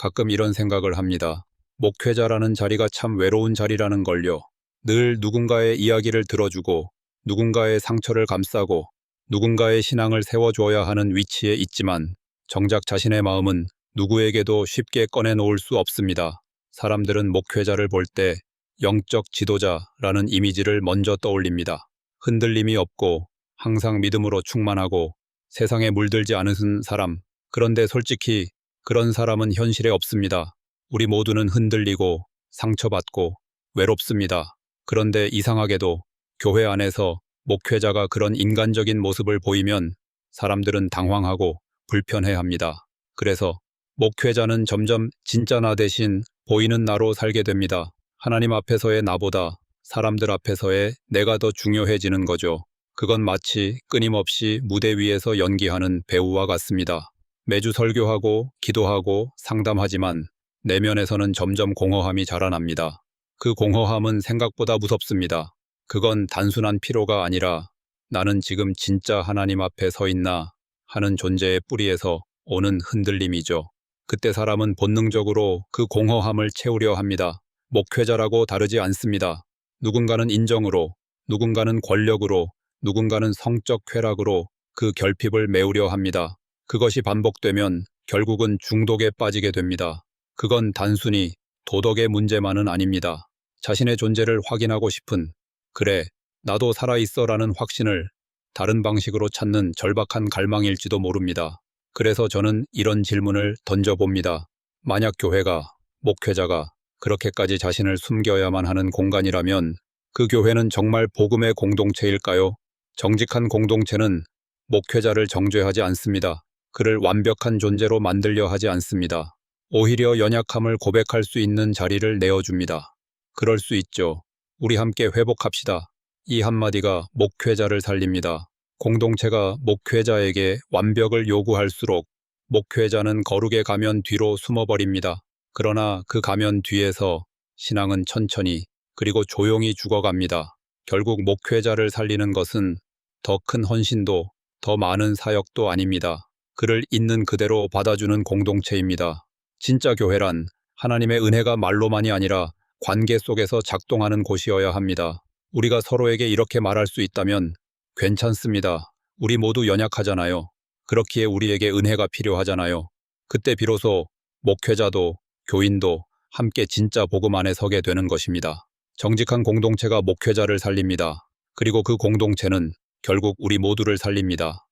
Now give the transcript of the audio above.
가끔 이런 생각을 합니다. 목회자라는 자리가 참 외로운 자리라는 걸요. 늘 누군가의 이야기를 들어주고 누군가의 상처를 감싸고 누군가의 신앙을 세워줘야 하는 위치에 있지만 정작 자신의 마음은 누구에게도 쉽게 꺼내놓을 수 없습니다. 사람들은 목회자를 볼 때 영적 지도자라는 이미지를 먼저 떠올립니다. 흔들림이 없고 항상 믿음으로 충만하고 세상에 물들지 않은 사람. 그런데 솔직히 그런 사람은 현실에 없습니다. 우리 모두는 흔들리고 상처받고 외롭습니다. 그런데 이상하게도 교회 안에서 목회자가 그런 인간적인 모습을 보이면 사람들은 당황하고 불편해합니다. 그래서 목회자는 점점 진짜 나 대신 보이는 나로 살게 됩니다. 하나님 앞에서의 나보다 사람들 앞에서의 내가 더 중요해지는 거죠. 그건 마치 끊임없이 무대 위에서 연기하는 배우와 같습니다. 매주 설교하고 기도하고 상담하지만 내면에서는 점점 공허함이 자라납니다. 그 공허함은 생각보다 무섭습니다. 그건 단순한 피로가 아니라 나는 지금 진짜 하나님 앞에 서 있나 하는 존재의 뿌리에서 오는 흔들림이죠. 그때 사람은 본능적으로 그 공허함을 채우려 합니다. 목회자라고 다르지 않습니다. 누군가는 인정으로, 누군가는 권력으로, 누군가는 성적 쾌락으로 그 결핍을 메우려 합니다. 그것이 반복되면 결국은 중독에 빠지게 됩니다. 그건 단순히 도덕의 문제만은 아닙니다. 자신의 존재를 확인하고 싶은, 그래, 나도 살아있어 라는 확신을 다른 방식으로 찾는 절박한 갈망일지도 모릅니다. 그래서 저는 이런 질문을 던져봅니다. 만약 교회가, 목회자가 그렇게까지 자신을 숨겨야만 하는 공간이라면 그 교회는 정말 복음의 공동체일까요? 정직한 공동체는 목회자를 정죄하지 않습니다. 그를 완벽한 존재로 만들려 하지 않습니다. 오히려 연약함을 고백할 수 있는 자리를 내어줍니다. 그럴 수 있죠. 우리 함께 회복합시다. 이 한마디가 목회자를 살립니다. 공동체가 목회자에게 완벽을 요구할수록 목회자는 거룩에 가면 뒤로 숨어버립니다. 그러나 그 가면 뒤에서 신앙은 천천히 그리고 조용히 죽어갑니다. 결국 목회자를 살리는 것은 더 큰 헌신도 더 많은 사역도 아닙니다. 그를 있는 그대로 받아주는 공동체입니다. 진짜 교회란 하나님의 은혜가 말로만이 아니라 관계 속에서 작동하는 곳이어야 합니다. 우리가 서로에게 이렇게 말할 수 있다면 괜찮습니다. 우리 모두 연약하잖아요. 그렇기에 우리에게 은혜가 필요하잖아요. 그때 비로소 목회자도 교인도 함께 진짜 복음 안에 서게 되는 것입니다. 정직한 공동체가 목회자를 살립니다. 그리고 그 공동체는 결국 우리 모두를 살립니다.